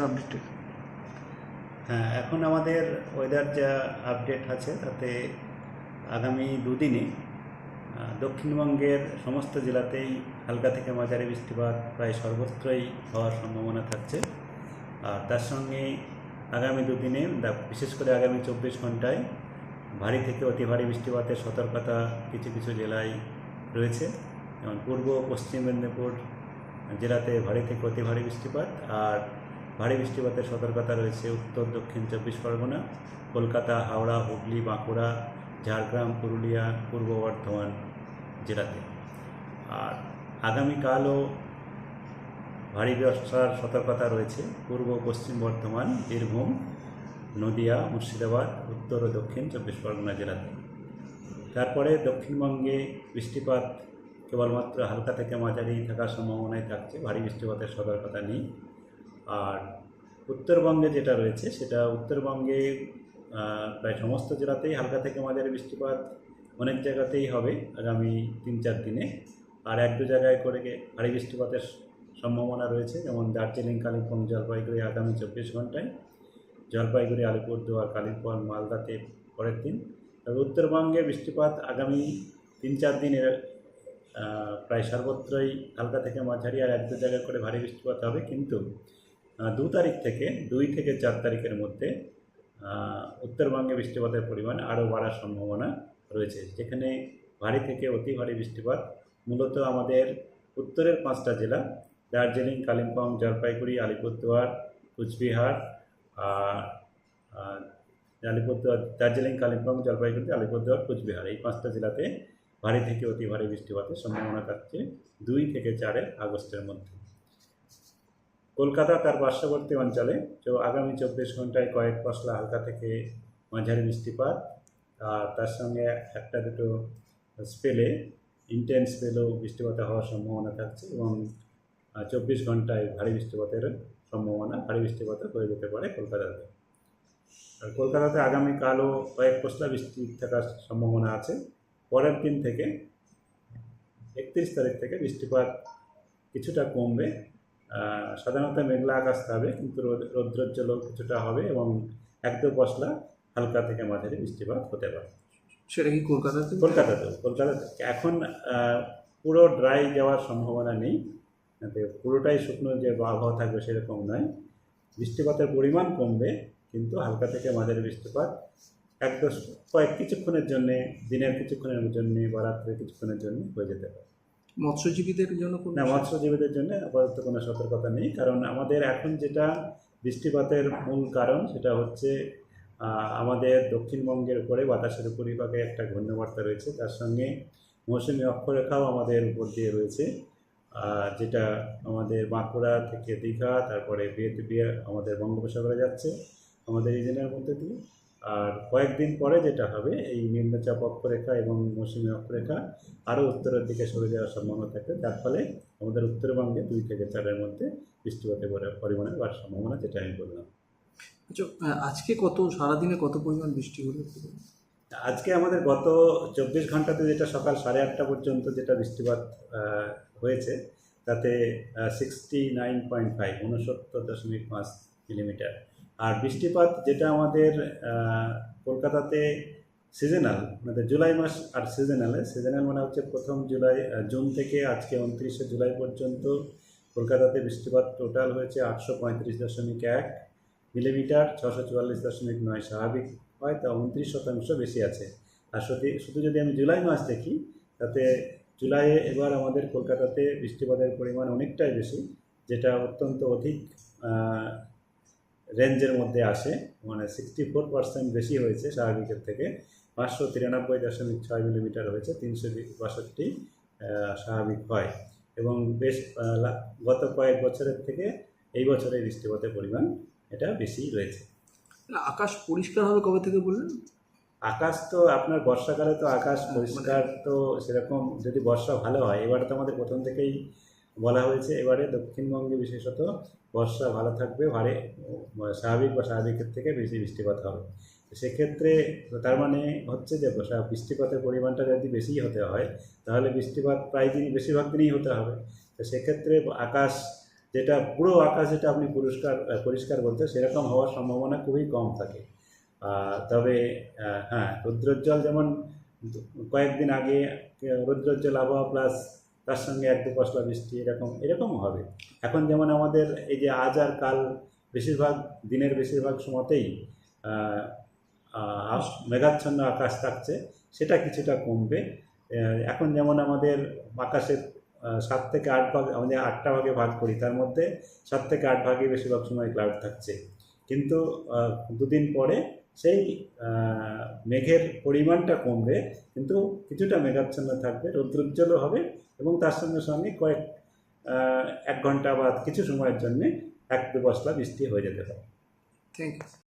Weather হ্যাঁ এখন আমাদের ওয়েদার যা আপডেট আছে, তাতে আগামী দুদিনে দক্ষিণবঙ্গের সমস্ত জেলাতেই হালকা থেকে মাঝারি বৃষ্টিপাত প্রায় সর্বত্রই হওয়ার সম্ভাবনা থাকছে। আর তার সঙ্গে আগামী দুদিনে বিশেষ করে আগামী চব্বিশ ঘন্টায় ভারী থেকে অতি ভারী বৃষ্টিপাতের সতর্কতা কিছু কিছু জেলায় রয়েছে। যেমন পূর্ব, পশ্চিম মেদিনীপুর জেলাতে ভারী থেকে অতি ভারী বৃষ্টিপাত, আর ভারী বৃষ্টিপাতের সতর্কতা রয়েছে উত্তর, দক্ষিণ চব্বিশ পরগনা, কলকাতা, হাওড়া, হুগলি, বাঁকুড়া, ঝাড়গ্রাম, পুরুলিয়া, পূর্ব বর্ধমান জেলাতে। আর আগামীকালও ভারী বর্ষার সতর্কতা রয়েছে। পূর্ব, পশ্চিম বর্ধমান, বীরভূম, নদিয়া, মুর্শিদাবাদ, উত্তর ও দক্ষিণ চব্বিশ পরগনা জেলাতে। তারপরে দক্ষিণবঙ্গে বৃষ্টিপাত কেবলমাত্র হালকা থেকে মাঝারি থাকার সম্ভাবনাই থাকছে। ভারী বৃষ্টিপাতের সতর্কতা নেই। আর উত্তরবঙ্গে যেটা রয়েছে সেটা উত্তরবঙ্গে প্রায় সমস্ত জেলাতেই হালকা থেকে মাঝারি বৃষ্টিপাত অনেক জায়গাতেই হবে আগামী তিন চার দিনে। আর এক দু জায়গায় করে ভারী বৃষ্টিপাতের সম্ভাবনা রয়েছে, যেমন দার্জিলিং, কালিম্পং, জলপাইগুড়ি আগামী চব্বিশ ঘন্টায়। জলপাইগুড়ি, আলিপুরদুয়ার, কালিম্পং, মালদাতে পরের দিন। তবে উত্তরবঙ্গে বৃষ্টিপাত আগামী তিন চার দিনের প্রায় সর্বত্রই হালকা থেকে মাঝারি আর এক দু জায়গায় করে ভারী বৃষ্টিপাত হবে। কিন্তু দু তারিখ থেকে, দুই থেকে চার তারিখের মধ্যে উত্তরবঙ্গে বৃষ্টিপাতের পরিমাণ আরও বাড়ার সম্ভাবনা রয়েছে। যেখানে ভারী থেকে অতি ভারী বৃষ্টিপাত মূলত আমাদের উত্তরের পাঁচটা জেলা, দার্জিলিং, কালিম্পং, জলপাইগুড়ি, আলিপুরদুয়ার, কুচবিহার আলিপুরদুয়ার, দার্জিলিং, কালিম্পং, জলপাইগুড়ি, আলিপুরদুয়ার, কুচবিহার এই পাঁচটা জেলাতে ভারী থেকে অতি ভারী বৃষ্টিপাতের সম্ভাবনা থাকছে দুই থেকে চারে আগস্টের মধ্যে। কলকাতা তার পার্শ্ববর্তী অঞ্চলে। আগামী চব্বিশ ঘন্টায় কয়েক পশলা হালকা থেকে মাঝারি বৃষ্টিপাত, আর তার সঙ্গে একটা দুটো স্পেলে ইন্টেন্স স্পেলেও বৃষ্টিপাত হওয়ার সম্ভাবনা থাকছে এবং চব্বিশ ঘন্টায় ভারী বৃষ্টিপাতের সম্ভাবনা, ভারী বৃষ্টিপাত হয়ে যেতে পারে কলকাতাতে। আর কলকাতাতে আগামীকালও কয়েক পশলা বৃষ্টি থাকার সম্ভাবনা আছে। পরের দিন থেকে একত্রিশ তারিখ থেকে বৃষ্টিপাত কিছুটা কমবে। সাধারণত মেঘলা আকাশ থাকবে কিন্তু রোদ- রৌদ্রোজ্জ্বলও কিছুটা হবে এবং এক দু পশলা হালকা থেকে মাঝারি বৃষ্টিপাত হতে পারে। সেটা কি কলকাতাতে? কলকাতাতেও কলকাতাতে। এখন পুরো ড্রাই যাওয়ার সম্ভাবনা নেই। পুরোটাই শুকনো যে আবহাওয়া থাকবে সেরকম নয়। বৃষ্টিপাতের পরিমাণ কমবে কিন্তু হালকা থেকে মাঝারি বৃষ্টিপাত। এক দশ কয়েক কিছুক্ষণের জন্যে দিনের কিছুক্ষণের জন্যে বা রাত্রের কিছুক্ষণের জন্য হয়ে যেতে পারে। মৎস্যজীবীদের জন্য কোনো না মৎস্যজীবীদের জন্য আপাতত কোনো সতর্কতা নেই কারণ আমাদের এখন যেটা বৃষ্টিপাতের মূল কারণ সেটা হচ্ছে আমাদের দক্ষিণবঙ্গের উপরে বাতাসের উপরিভাগে একটা ঘূর্ণবার্তা রয়েছে তার সঙ্গে মৌসুমী অক্ষরেখাও আমাদের উপর দিয়ে রয়েছে আর যেটা আমাদের বাঁকুড়া থেকে দীঘা তারপরে বিয়েতে বিয়ে আমাদের বঙ্গোপসাগরে যাচ্ছে আমাদের রিজনের মধ্যে দিয়ে। আর কয়েকদিন পরে যেটা হবে এই নিম্নচাপ অক্ষরেখা এবং মৌসুমী অক্ষরেখা আরও উত্তরের দিকে সরে যাওয়ার সম্ভাবনা থাকে যার ফলে আমাদের উত্তরবঙ্গে দুই থেকে চারের মধ্যে বৃষ্টিপাতের পরি- পরিমাণে বাড়ার সম্ভাবনা যেটা আমি বললাম। আচ্ছা আজকে কত সারাদিনে কত পরিমাণ বৃষ্টি হলো আজকে আমাদের গত চব্বিশ ঘন্টাতে যেটা সকাল সাড়ে আটটা পর্যন্ত যেটা বৃষ্টিপাত হয়েছে তাতে সিক্সটি নাইন পয়েন্ট ফাইভ উনসত্তর দশমিক পাঁচ মিলিমিটার আর বৃষ্টিপাত যেটা আমাদের কলকাতাতে সিজনাল মানে জুলাই মাস আর সিজনালে সিজনাল মানে হচ্ছে প্রথম জুলাই জুন থেকে আজকে উনত্রিশে জুলাই পর্যন্ত কলকাতাতে বৃষ্টিপাত টোটাল হয়েছে আটশো পঁয়ত্রিশ দশমিক এক মিলিমিটার, ছশো চুয়াল্লিশ দশমিক নয় স্বাভাবিক হয়, তা উনত্রিশ শতাংশ বেশি আছে। আর শুধু শুধু যদি আমি জুলাই মাস দেখি, তাতে জুলাইয়ে এবার আমাদের কলকাতাতে বৃষ্টিপাতের পরিমাণ অনেকটাই বেশি, যেটা অত্যন্ত অধিক রেঞ্জের মধ্যে আসে মানে সিক্সটি ফোর পার্সেন্ট বেশি হয়েছে স্বাভাবিকের থেকে। পাঁচশো তিরানব্বই দশমিক ছয় মিলিমিটার হয়েছে তিনশো বাষট্টি স্বাভাবিক হয়। এবং বেশ গত কয়েক বছরের থেকে এই বছরে বৃষ্টিপাতের পরিমাণ এটা বেশি রয়েছে। আকাশ পরিষ্কার হবে কবে থেকে বললেন? আকাশ তো আপনার বর্ষাকালে তো আকাশ পরিষ্কার তো সেরকম যদি বর্ষা ভালো হয় এবারে তো আমাদের প্রথম থেকেই বলা হয়েছে এবারে দক্ষিণবঙ্গে বিশেষত বর্ষা ভালো থাকবে ভারে স্বাভাবিক বা স্বাভাবিকের থেকে বেশি বৃষ্টিপাত হবে। সেক্ষেত্রে তার মানে হচ্ছে যে বৃষ্টিপাতের পরিমাণটা যদি বেশি হতে হয় তাহলে বৃষ্টিপাত প্রায় দিনই বেশিরভাগ দিনই হতে হবে। তো সেক্ষেত্রে আকাশ যেটা পুরো আকাশ যেটা আপনি পরিষ্কার আহ, পরিষ্কার বলতে সেরকম হওয়ার সম্ভাবনা খুবই কম থাকে। তবে হ্যাঁ রৌদ্রোজ্জ্বল যেমন কয়েকদিন আগে রৌদ্রোজ্জ্বল আবহাওয়া প্লাস তার সঙ্গে এক দু পশলা বৃষ্টি, এরকম এরকম হবে। এখন যেমন আমাদের এই যে আজ আর কাল বেশিরভাগ, দিনের বেশিরভাগ সময়তেই মেঘাচ্ছন্ন আকাশ থাকছে, সেটা কিছুটা কমবে। এখন যেমন আমাদের আকাশের সাত থেকে আট ভাগ, আমাদের আটটা ভাগে ভাগ করি, তার মধ্যে সাত থেকে আট ভাগে বেশিরভাগ সময় ক্লাউড থাকছে। কিন্তু দুদিন পরে সেই মেঘের পরিমাণটা কমবে, কিন্তু কিছুটা মেঘাচ্ছন্ন থাকবে, রৌদ্রোজ্জ্বলও হবে এবং তার সঙ্গে সঙ্গে কয়েক এক ঘণ্টা বা কিছু সময়ের জন্যে এক দু বসলা বৃষ্টি হয়ে যেতে পারে। Thank you